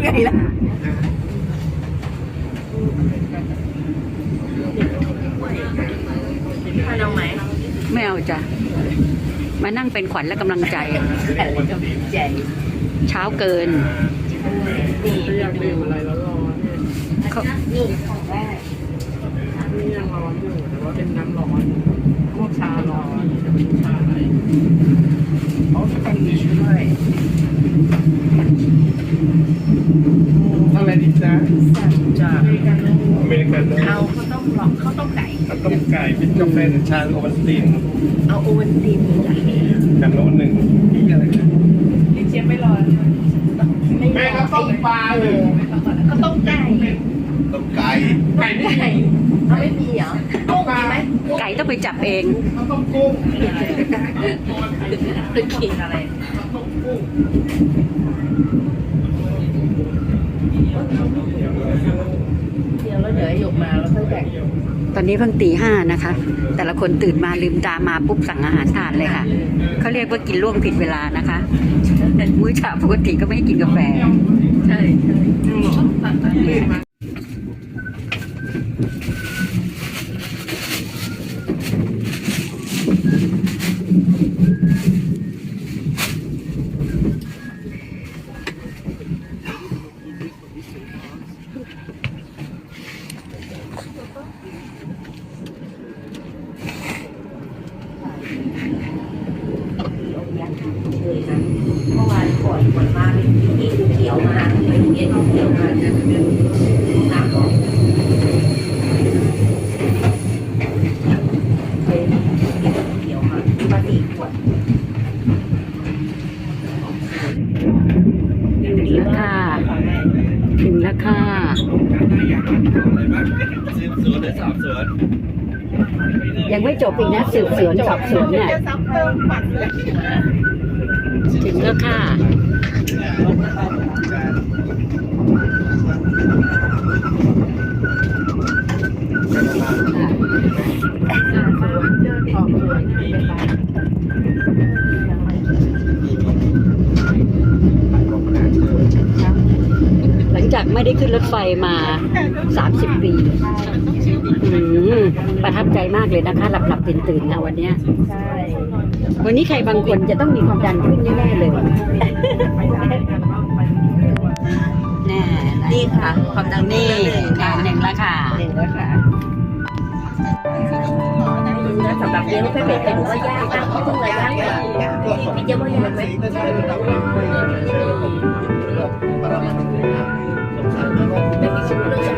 ไงล่ะมาน้องไหมไม่เอาจ้ะ มานั่งเป็นขวัญและกำลังใจ แต่ละกำลังใจเช้าเกินนี่อยากดื่มอะไรร้อนๆเนี่ยเขานี่ของแรกนี่ยังร้อนอยู่แต่ว่าเป็นน้ำร้อนพวกชาร้อนจะเป็นชาอะไร เขาแต่งดีด้วย อะไร ดีจ๊ะสั่งจากอเมริกันเอาข้าวต้มหลอกข้าวต้มไก่ข้าวต้มไก่เป็นกาแฟหรือชาโอวัลตินเอาโอวัลตินจ้ะจากโน้นหนึ่งนี่อะไรนะลิเชียไม่รอไม่แม่ก็ต้มปลาหนึ่งข้าวต้มไก่ต้มไก่ไก่นี่ไก่เอาไม่มีเหรอกุ้งมีไหมไก่ต้องไปจับเองข้าวต้มกุ้งตึกกินอะไรข้าวต้มกุ้ง เดี๋ยวแล้วเดี๋ยวหยก มาแล้วค่อยแบ่งตอนนี้เพิ่งตีห้านะคะ แต่ละคนตื่นมาลืมตามาปุ๊บสั่งอาหารทานเลยค่ะเขาเรียกว่ากินล่วงผิดเวลานะคะมื้อเช้าปกติก็ไม่ให้กินกาแฟ ใช่ เลยนะเมื่อวานก่อนก่อนมาเป็นที่เขียวมาเป็นเย็นเขียวมาจะเป็นน้ำก่อเป็นเขียวมามาสี่ขวดถึงแล้วค่ะถึงแล้วค่ะสืบสวนหรือสอบสวนยั งไม่จบอีกนะสืบสวนสอบสวนเนี่ยถึงแล้วค่ะหลัง จากไม่ได้ขึ้นรถไฟมา 30 ปีอืมประทับใจมากเลยนะคะหลับหลับตื่นตื่นๆนะวันเนี้ยใช่วันนี้ใครบางคนจะต้องมีความดันขึ้นแน่ๆเลยแน่นี่ค่ะ ความดังนี่หนึ่งค่ะค่ะหนึ่งแล้วค่ะหนึ่งแล้วค่ะสำหรับเลี้ยงลูกเป็ดแต่หนูว่ายากมากเพราะเพิ่งเลยยากเลยพี่เจ๊ว่ายากไหม Let's